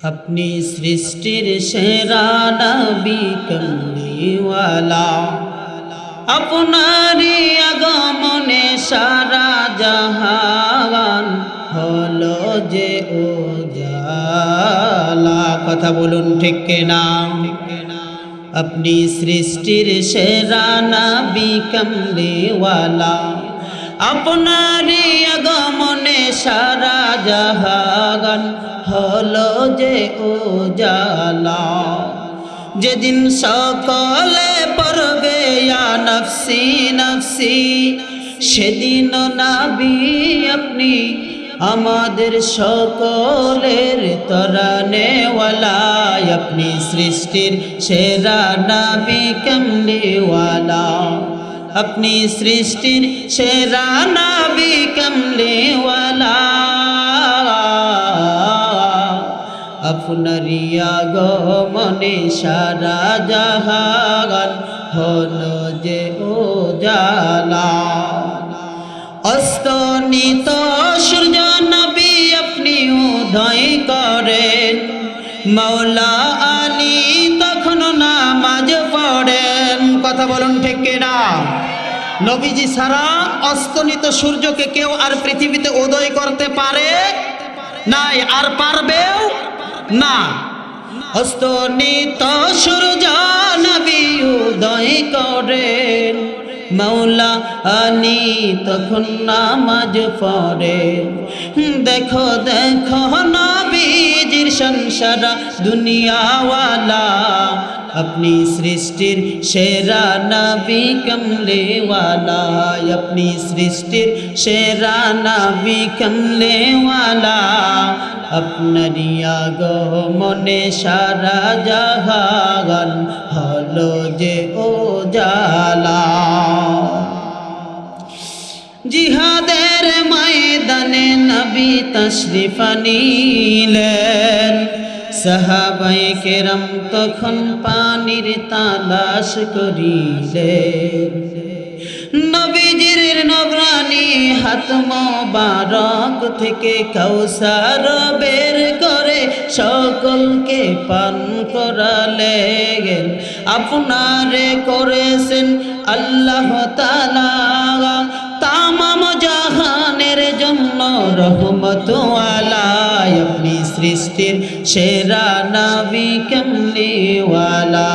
আপনি সৃষ্টির সেরা নবী কমলিওয়ালা আপনারই আগমনে সারা জাহান হলো যে ও জালা কথা বলুন ঠিক না আপনি সৃষ্টির সেরা নবী কমলিওয়ালা আপনারই আগমনে জাহান হলো যে ও জালা যেদিন সকলে পড়বে নফসি নফসি, সেদিন নাবি আপনি আমাদের সকলের তরানেওয়ালা। আপনি সৃষ্টির সেরা নাবি কমলিওয়ালা। আপনি সৃষ্টির সেরা নাবি কমলিওয়ালা। আপনার আগমনে সারা জাহান হলো যে ও জালা অস্তনিত সূর্য নবী আপনি উদয় করেন। মৌলা আলী তখন নামাজ পড়েন। কথা বলুন ঠিক না নবীজি সারা অস্তনিত সূর্যকে কেউ আর পৃথিবীতে উদয় করতে পারে নাই, আর পারবেও না। অস্তনিত সূর্য নবী উদয় করেন। মৌলা আনি তখন নামাজ পড়েন। দেখো দেখো নবীজির সংসারা দুনিয়াওয়ালা। আপনি সৃষ্টির সেরা নবী কমলেওয়ালা। আপনি সৃষ্টির সেরা নবী কমলেওয়ালা। আপনারি আগো মনে সারা জাহান হলো যে ও জালা জিহাদের ময়দানে নবী তশরিফ নিলেন সাহাবাই কেরম তখন পানির তালাশ করিলেন। হাত মোবারক থেকে কৌসার বের করে সকলকে পান করালেন আপনারে করেছেন আল্লাহ তালা তামাম জাহানের জন্য রহমত আলাই। আপনি সৃষ্টির সেরা নবী কমলিওয়ালা